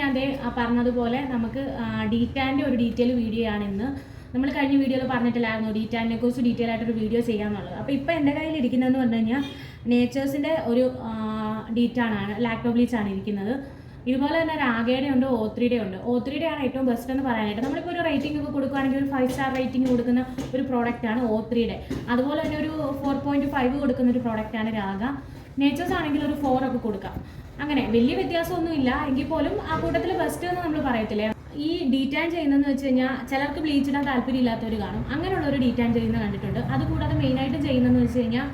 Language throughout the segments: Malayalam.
ഞാൻ ദേ പറഞ്ഞതുപോലെ നമുക്ക് ഡീറ്റാന്റെ ഒരു ഡീറ്റെയിൽ വീഡിയോ ആണ് ഇന്ന്. നമ്മൾ കഴിഞ്ഞ വീഡിയോയിൽ പറഞ്ഞിട്ടില്ലായിരുന്നു ഡീറ്റാനെ കുറിച്ച് ഡീറ്റെയിൽ ആയിട്ടൊരു വീഡിയോ ചെയ്യാമെന്നുള്ളത് അപ്പോൾ ഇപ്പോൾ എന്റെ കയ്യിൽ ഇരിക്കുന്നതെന്ന് പറഞ്ഞു കഴിഞ്ഞാൽ നേച്ചേഴ്സിന്റെ ഒരു ഡീറ്റാണ് ലാക്ടോ ബ്ലീച്ച് ആണ് ഇരിക്കുന്നത്. ഇതുപോലെ തന്നെ രാഗയുടെ ഉണ്ട് ഓ ത്രീയുടെ ഉണ്ട്. ഓ ത്രീയുടെ ആണ് ഏറ്റവും ബെസ്റ്റ് എന്ന് പറയാനായിട്ട്. നമ്മളിപ്പോൾ ഒരു റേറ്റിംഗ് ഒക്കെ കൊടുക്കുകയാണെങ്കിൽ ഒരു ഫൈവ് സ്റ്റാർ റേറ്റിംഗ് കൊടുക്കുന്ന ഒരു പ്രോഡക്റ്റാണ് ഓ ത്രീയുടെ അതുപോലെ തന്നെ ഒരു ഫോർ പോയിന്റ് ഫൈവ് കൊടുക്കുന്ന ഒരു പ്രോഡക്റ്റാണ് രാഗ. നേച്ചേഴ്സ് ആണെങ്കിൽ ഒരു ഫോർ ഒക്കെ കൊടുക്കാം. അങ്ങനെ വലിയ വ്യത്യാസമൊന്നുമില്ല. എങ്കിൽ പോലും ആ കൂട്ടത്തിൽ ബെസ്റ്റ് എന്ന് നമ്മൾ പറയത്തില്ലേ ഈ ഡീറ്റാൻ ചെയ്യുന്നതെന്ന് വെച്ച് കഴിഞ്ഞാൽ ചിലർക്ക് ബ്ലീച്ച് ഇടാൻ താല്പര്യമില്ലാത്തവർ കാണും. ഒരു ഡീറ്റാൻ ചെയ്യുന്നത് കണ്ടിട്ടുണ്ട്. അതുകൂടാതെ മെയിനായിട്ട് ചെയ്യുന്നതെന്ന് വെച്ച് കഴിഞ്ഞാൽ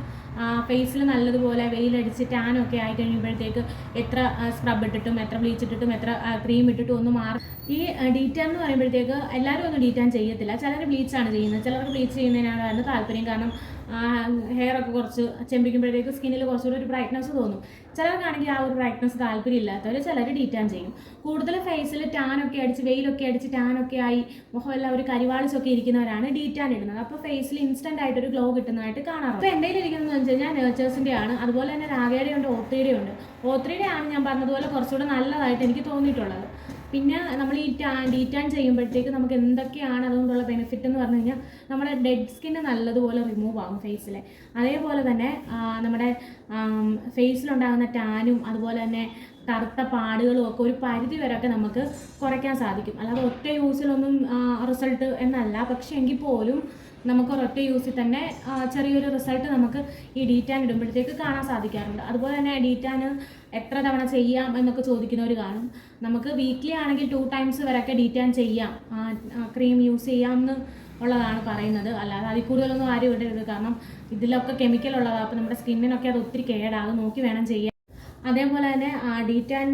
ഫേസിൽ നല്ലതുപോലെ വെയിലടിച്ച് ടാനൊക്കെ ആയി കഴിയുമ്പോഴത്തേക്ക് എത്ര സ്ക്രബ് ഇട്ടിട്ടും എത്ര ബ്ലീച്ച് ഇട്ടിട്ടും എത്ര ക്രീം ഇട്ടിട്ടും ഒന്നും മാറി. ഈ ഡീറ്റാൻ എന്ന് പറയുമ്പോഴത്തേക്ക് എല്ലാവരും ഒന്നും ഡീറ്റാൻ ചെയ്യത്തില്ല. ചിലർ ബ്ലീച്ചാണ് ചെയ്യുന്നത്. ചിലർക്ക് ബ്ലീച്ച് ചെയ്യുന്നതിനാണ് താല്പര്യം. കാരണം ഹെയർ ഒക്കെ കുറച്ച് ചെമ്പിക്കുമ്പോഴത്തേക്ക് സ്കിന്നിൽ കുറച്ചുകൂടി ഒരു ബ്രൈറ്റ്നസ് തോന്നും. ചിലർക്കാണെങ്കിൽ ആ ഒരു ബ്രൈറ്റ്നസ് താല്പര്യം ഇല്ലാത്തവർ ചിലർ ഡീറ്റാൻ ചെയ്യും കൂടുതൽ ഫേസിൽ ടാനൊക്കെ അടിച്ച് വെയിലൊക്കെ അടിച്ച് ടാനൊക്കെ ആയി മുഖമെല്ലാം ഒരു കരിവാളിച്ചൊക്കെ ഇരിക്കുന്നവരാണ് ഡീറ്റാൻ ഇടുന്നത്. അപ്പോൾ ഫേസിൽ ഇൻസ്റ്റന്റ് ആയിട്ട് ഒരു ഗ്ലോ കിട്ടുന്നതായിട്ട് കാണാറുണ്ട്. അപ്പോൾ എന്റെ ഇരിക്കുന്നതെന്ന് വെച്ച് കഴിഞ്ഞാൽ നേച്ചേഴ്സിന്റെ ആണ്. അതുപോലെ തന്നെ രാഗയുടെ ഉണ്ട് ഓത്രിയുടെ ഉണ്ട് ഓത്രിയുടെ ആണ് ഞാൻ പറഞ്ഞതുപോലെ കുറച്ചുകൂടെ നല്ലതായിട്ട് എനിക്ക് തോന്നിയിട്ടുള്ളത്. പിന്നെ നമ്മൾ ഈ ടാൻ ഡീറ്റാൻ ചെയ്യുമ്പോഴത്തേക്ക് നമുക്ക് എന്തൊക്കെയാണ് അതുകൊണ്ടുള്ള ബെനിഫിറ്റ് എന്ന് പറഞ്ഞു കഴിഞ്ഞാൽ നമ്മുടെ ഡെഡ് സ്കിന്ന് നല്ലതുപോലെ റിമൂവ് ആകും ഫേസിലെ അതേപോലെ തന്നെ നമ്മുടെ ഫേസിലുണ്ടാകുന്ന ടാനും അതുപോലെ തന്നെ കറുത്ത പാടുകളും ഒക്കെ ഒരു പരിധി വരെ ഒക്കെ നമുക്ക് കുറയ്ക്കാൻ സാധിക്കും. അല്ലാതെ ഒറ്റ യൂസിലൊന്നും റിസൾട്ട് എന്നല്ല. പക്ഷേ എങ്കിൽ പോലും നമുക്ക് ഒരൊറ്റ യൂസിൽ തന്നെ ചെറിയൊരു റിസൾട്ട് നമുക്ക് ഈ ഡീറ്റാൻ ഇടുമ്പോഴത്തേക്ക് കാണാൻ സാധിക്കാറുണ്ട്. അതുപോലെ തന്നെ ഡീറ്റാൻ എത്ര തവണ ചെയ്യാം എന്നൊക്കെ ചോദിക്കുന്നവർ കാണും. നമുക്ക് വീക്ക്ലി ആണെങ്കിൽ ടു ടൈംസ് വരെയൊക്കെ ഡീറ്റാൻ ചെയ്യാം. ക്രീം യൂസ് ചെയ്യാമെന്ന് ഉള്ളതാണ് പറയുന്നത്. അല്ലാതെ അതിൽ കൂടുതലൊന്നും ആരും ഇടരുത്. കാരണം ഇതിലൊക്കെ കെമിക്കൽ ഉള്ളതാണ് അപ്പോൾ നമ്മുടെ സ്കിന്നിനൊക്കെ അത് ഒത്തിരി കേടാകും. നോക്കി വേണം ചെയ്യാൻ. അതേപോലെ തന്നെ ഡീറ്റാൻ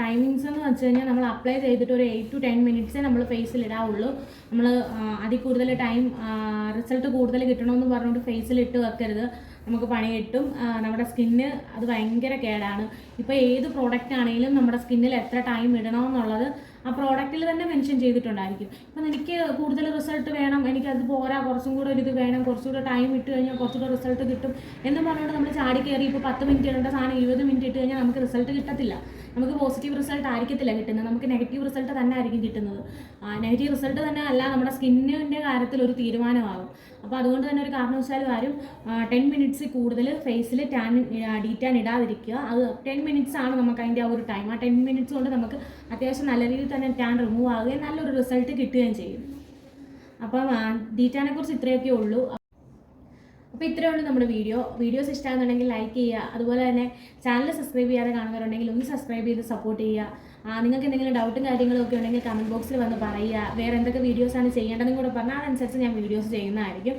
ടൈമിങ്സ് എന്ന് വെച്ച് കഴിഞ്ഞാൽ നമ്മൾ അപ്ലൈ ചെയ്തിട്ട് ഒരു എയ്റ്റ് ടു ടെൻ മിനിറ്റ്സേ നമ്മൾ ഫേസിൽ ഇടാവുള്ളൂ. നമ്മൾ അതിൽ കൂടുതൽ ടൈം റിസൾട്ട് കൂടുതൽ കിട്ടണമെന്ന് പറഞ്ഞുകൊണ്ട് ഫേസിൽ ഇട്ട് വെക്കരുത്. നമുക്ക് പണി കിട്ടും. നമ്മുടെ സ്കിന്ന് അത് ഭയങ്കര കേടാണ്. ഇപ്പോൾ ഏത് പ്രോഡക്റ്റ് ആണെങ്കിലും നമ്മുടെ സ്കിന്നിൽ എത്ര ടൈം ഇടണമെന്നുള്ളത് ആ പ്രോഡക്റ്റിൽ തന്നെ മെൻഷൻ ചെയ്തിട്ടുണ്ടായിരിക്കും. ഇപ്പം എനിക്ക് കൂടുതൽ റിസൾട്ട് വേണം. എനിക്കത് പോരാ. കുറച്ചും കൂടെ ഒരു ഇത് വേണം. കുറച്ചുകൂടെ ടൈം ഇട്ട് കഴിഞ്ഞാൽ കുറച്ചുകൂടെ റിസൾട്ട് കിട്ടും എന്ന് പറഞ്ഞുകൊണ്ട് നമ്മൾ ചാടി കയറി ഇപ്പോൾ പത്ത് മിനിറ്റ് ഇടേണ്ട സാധനം ഇരുപത് മിനിറ്റ് ഇട്ട് കഴിഞ്ഞാൽ നമുക്ക് റിസൾട്ട് കിട്ടത്തില്ല. നമുക്ക് പോസിറ്റീവ് റിസൾട്ട് ആയിരിക്കത്തില്ല കിട്ടുന്നത്. നമുക്ക് നെഗറ്റീവ് റിസൾട്ട് തന്നെ ആയിരിക്കും കിട്ടുന്നത് നെഗറ്റീവ് റിസൾട്ട് തന്നെ അല്ല നമ്മുടെ സ്കിന്നിന്റെ കാര്യത്തിൽ ഒരു തീരുമാനമാകും. അപ്പോൾ അതുകൊണ്ട് തന്നെ ഒരു കാരണവശാലും ആരും ടെൻ മിനിറ്റ്സ് കൂടുതൽ ഫേസിൽ ടാൻ ഡീറ്റാൻ ഇടാതിരിക്കുക. അത് ടെൻ മിനിറ്റ്സ് ആണ് നമുക്ക് അതിന്റെ ആ ഒരു ടൈം ആ ടെൻ മിനിറ്റ്സ് കൊണ്ട് നമുക്ക് അത്യാവശ്യം നല്ല രീതിയിൽ തന്നെ ടാൻ റിമൂവ് ആവുകയും നല്ലൊരു റിസൾട്ട് കിട്ടുകയും ചെയ്യും. അപ്പം ഡീറ്റാനെ കുറിച്ച് ഇത്രയൊക്കെ ഉള്ളൂ. അപ്പോൾ ഇത്രയേ ഉള്ളൂ നമ്മുടെ വീഡിയോ. വീഡിയോസ് ഇഷ്ടമാകുന്നുണ്ടെങ്കിൽ ലൈക്ക് ചെയ്യുക. അതുപോലെ തന്നെ ചാനൽ സബ്സ്ക്രൈബ് ചെയ്യാതെ കാണുന്നവരുണ്ടെങ്കിൽ ഒന്ന് സബ്സ്ക്രൈബ് ചെയ്ത് സപ്പോർട്ട് ചെയ്യുക. നിങ്ങൾക്ക് എന്തെങ്കിലും ഡൗട്ടും കാര്യങ്ങളും ഒക്കെ ഉണ്ടെങ്കിൽ കമന്റ് ബോക്സിൽ വന്ന് പറയുക. വേറെ എന്തൊക്കെ വീഡിയോസാണ് ചെയ്യേണ്ടതെന്ന് കൂടെ പറഞ്ഞാൽ അതനുസരിച്ച് ഞാൻ വീഡിയോസ് ചെയ്യുന്നതായിരിക്കും.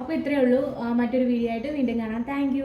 അപ്പോൾ ഇത്രയേ ഉള്ളൂ. മറ്റൊരു വീഡിയോ ആയിട്ട് വീണ്ടും കാണാം. താങ്ക്